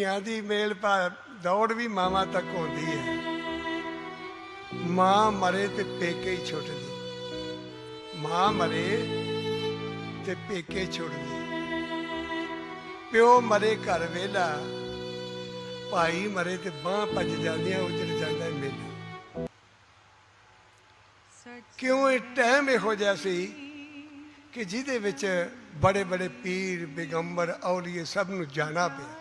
ਧੀਆਂ ਦੀ ਮੇਲ ਪਾ ਦੌੜ ਵੀ ਮਾਵਾਂ ਤੱਕ ਹੁੰਦੀ ਹੈ। ਮਾਂ ਮਰੇ ਤੇ ਪੇਕੇ ਹੀ ਛੁੱਟਦੀ ਮਾਂ ਮਰੇ ਤੇ ਪੇਕੇ ਛੁੱਟਦੀ ਪਿਓ ਮਰੇ ਘਰ ਵੇਲਾ ਭਾਈ ਮਰੇ ਤੇ ਬਾਹ ਭੱਜ ਜਾਂਦੀਆਂ, ਉਜੜ ਜਾਂਦਾ ਮੇਲਾ। ਕਿਉਂ ਇਹ ਟਾਈਮ ਇਹੋ ਜਿਹਾ ਸੀ ਕਿ ਜਿਹਦੇ ਵਿੱਚ ਬੜੇ ਬੜੇ ਪੀਰ ਬੇਗੰਬਰ ਔਲੀਏ ਸਭ ਨੂੰ ਜਾਣਾ ਪਿਆ?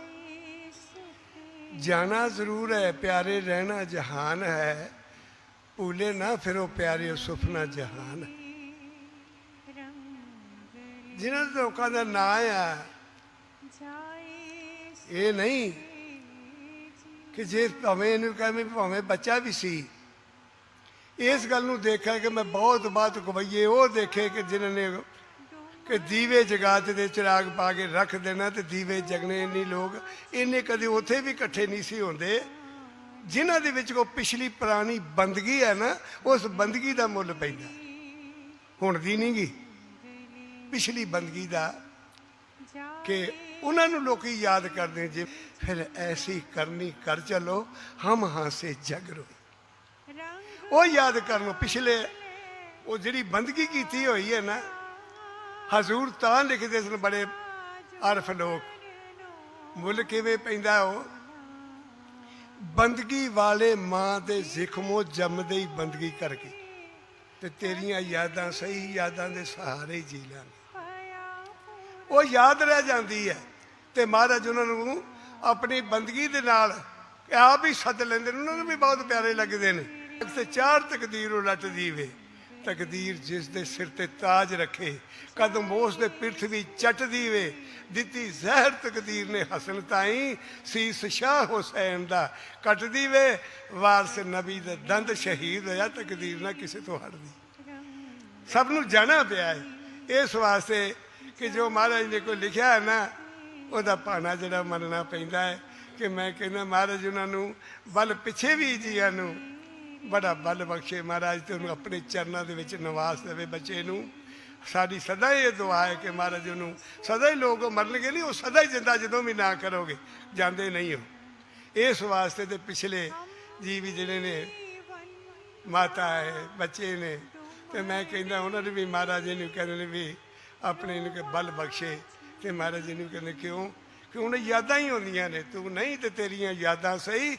ਜਾਣਾ ਜ਼ਰੂਰ ਹੈ, ਪਿਆਰੇ ਰਹਿਣਾ ਜਹਾਨ ਹੈ ਭੂਲੇ ਨਾ ਫਿਰ ਉਹ ਪਿਆਰੇ ਸੁਪਨਾ ਜਹਾਨ ਹੈ। ਜਿਨ੍ਹਾਂ ਲੋਕਾਂ ਦਾ ਨਾਂ ਆ, ਇਹ ਨਹੀਂ ਕਿ ਜੇ ਭਾਵੇਂ ਇਹਨੂੰ ਕਹਵੇਂ ਭਾਵੇਂ ਬੱਚਾ ਵੀ ਸੀ ਇਸ ਗੱਲ ਨੂੰ ਦੇਖਿਆ ਕਿ ਮੈਂ ਬਹੁਤ ਬਾਤ ਕਵਈਏ ਉਹ ਦੇਖੇ ਕਿ ਜਿਨ੍ਹਾਂ ਨੇ ਕਿ ਦੀਵੇ ਜਗਾਤ ਦੇ ਚਿਰਾਗ ਪਾ ਕੇ ਰੱਖ ਦੇਣਾ ਤੇ ਦੀਵੇ ਜਗਣੇ ਨਹੀਂ ਲੋਕ। ਇੰਨੇ ਕਦੇ ਉੱਥੇ ਵੀ ਇਕੱਠੇ ਨਹੀਂ ਸੀ ਹੁੰਦੇ। ਜਿਨ੍ਹਾਂ ਦੇ ਵਿੱਚ ਕੋ ਪਿਛਲੀ ਪੁਰਾਣੀ ਬੰਦਗੀ ਹੈ ਨਾ, ਉਸ ਬੰਦਗੀ ਦਾ ਮੁੱਲ ਪੈਂਦਾ। ਹੁਣ ਦੀ ਨਹੀਂ ਗੀ। ਪਿਛਲੀ ਬੰਦਗੀ ਦਾ ਕਿ ਉਹਨਾਂ ਨੂੰ ਲੋਕੀ ਯਾਦ ਕਰਦੇ ਜੇ, ਫਿਰ ਐਸੀ ਕਰਨੀ ਕਰ ਚਲੋ, ਹਮ ਹਾਸੇ ਜਗ ਰੋਏ ਉਹ ਯਾਦ ਕਰਨ ਪਿਛਲੇ, ਉਹ ਜਿਹੜੀ ਬੰਦਗੀ ਕੀਤੀ ਹੋਈ ਹੈ ਨਾ ਹਜ਼ੂਰ ਤਾਂ ਲਿਖਦੇ ਸਨ ਬੜੇ ਅਰਫ ਲੋਕ। ਮੁੱਲ ਕਿਵੇਂ ਪੈਂਦਾ ਉਹ? ਬੰਦਗੀ ਵਾਲੇ ਮਾਂ ਦੇ ਜ਼ਿਖਮੋਂ ਜੰਮਦੇ ਹੀ ਬੰਦਗੀ ਕਰਕੇ। ਤੇ ਤੇਰੀਆਂ ਯਾਦਾਂ ਸਹੀ ਯਾਦਾਂ ਦੇ ਸਹਾਰੇ ਹੀ ਜੀ ਲਾਂਗੇ ਉਹ ਯਾਦ ਰਹਿ ਜਾਂਦੀ ਹੈ। ਤੇ ਮਹਾਰਾਜ ਉਹਨਾਂ ਨੂੰ ਆਪਣੀ ਬੰਦਗੀ ਦੇ ਨਾਲ ਆਪ ਹੀ ਸੱਦ ਲੈਂਦੇ ਨੇ। ਉਹਨਾਂ ਨੂੰ ਵੀ ਬਹੁਤ ਪਿਆਰੇ ਲੱਗਦੇ ਨੇ। ਤੇ ਚਾਰ ਤਕਦੀਰ ਉਲਟਦੀ ਵੇ। ਤਕਦੀਰ ਜਿਸ ਦੇ ਸਿਰ ਤੇ ਤਾਜ ਰੱਖੇ ਕਦਮ ਉਸ ਦੇ ਪਿਰਥ ਦੀ ਚਟਦੀ ਵੇ, ਦਿੱਤੀ ਜ਼ਹਿਰ ਤਕਦੀਰ ਨੇ ਹਸਨ ਤਾਈ, ਸੀਸ ਸ਼ਾਹ ਹੁਸੈਨ ਦਾ ਕੱਟਦੀ ਵੇ, ਵਾਰਸ ਨਬੀ ਦਾ ਦੰਦ ਸ਼ਹੀਦ ਹੋਇਆ, ਤਕਦੀਰ ਨਾ ਕਿਸੇ ਤੋਂ ਹਟਦੀ। ਸਭ ਨੂੰ ਜਾਣਾ ਪਿਆ ਹੈ ਇਸ ਵਾਸਤੇ ਕਿ ਜੋ ਮਹਾਰਾਜ ਨੇ ਕੋਈ ਲਿਖਿਆ ਹੈ ਨਾ, ਉਹਦਾ ਪਾਣਾ ਜਿਹੜਾ ਮੰਨਣਾ ਪੈਂਦਾ ਹੈ ਕਿ ਮੈਂ ਕਹਿੰਦਾ ਮਹਾਰਾਜ ਉਹਨਾਂ ਨੂੰ ਬਲ ਪਿੱਛੇ ਵੀ ਜੀਆਂ ਨੂੰ ਬੜਾ ਬਲ ਬਖਸ਼ੇ ਮਹਾਰਾਜ ਤੇ ਉਹਨੂੰ ਆਪਣੇ ਚਰਨਾਂ ਦੇ ਵਿੱਚ ਨਿਵਾਸ ਦੇਵੇ ਬੱਚੇ ਨੂੰ। ਸਾਡੀ ਸਦਾ ਹੀ ਇਹ ਦੁਆ ਹੈ ਕਿ ਮਹਾਰਾਜ ਉਹਨੂੰ ਸਦਾ ਹੀ ਲੋਕ ਮਰਨਗੇ ਨਹੀਂ, ਉਹ ਸਦਾ ਹੀ ਜਿੰਦਾ ਜਦੋਂ ਵੀ ਨਾ ਕਰੋਗੇ, ਜਾਂਦੇ ਨਹੀਂ ਹੋ ਇਸ ਵਾਸਤੇ ਤੇ ਪਿਛਲੇ ਜੀ ਵੀ ਜਿਹੜੇ ਨੇ, ਮਾਤਾ ਹੈ, ਬੱਚੇ ਨੇ, ਤੇ ਮੈਂ ਕਹਿੰਦਾ ਉਹਨਾਂ ਨੇ ਵੀ ਮਹਾਰਾਜ ਜੀ ਨੂੰ ਕਹਿੰਦੇ ਨੇ ਵੀ ਆਪਣੇ ਨੂੰ ਕਿ ਬਲ ਬਖਸ਼ੇ ਤੇ ਮਹਾਰਾਜ ਜੀ ਨੂੰ ਕਹਿੰਦੇ ਕਿਉਂ? ਕਿ ਉਹਨਾਂ ਯਾਦਾਂ ਹੀ ਹੁੰਦੀਆਂ ਨੇ, ਤੂੰ ਨਹੀਂ ਤੇ ਤੇਰੀਆਂ ਯਾਦਾਂ ਸਹੀ।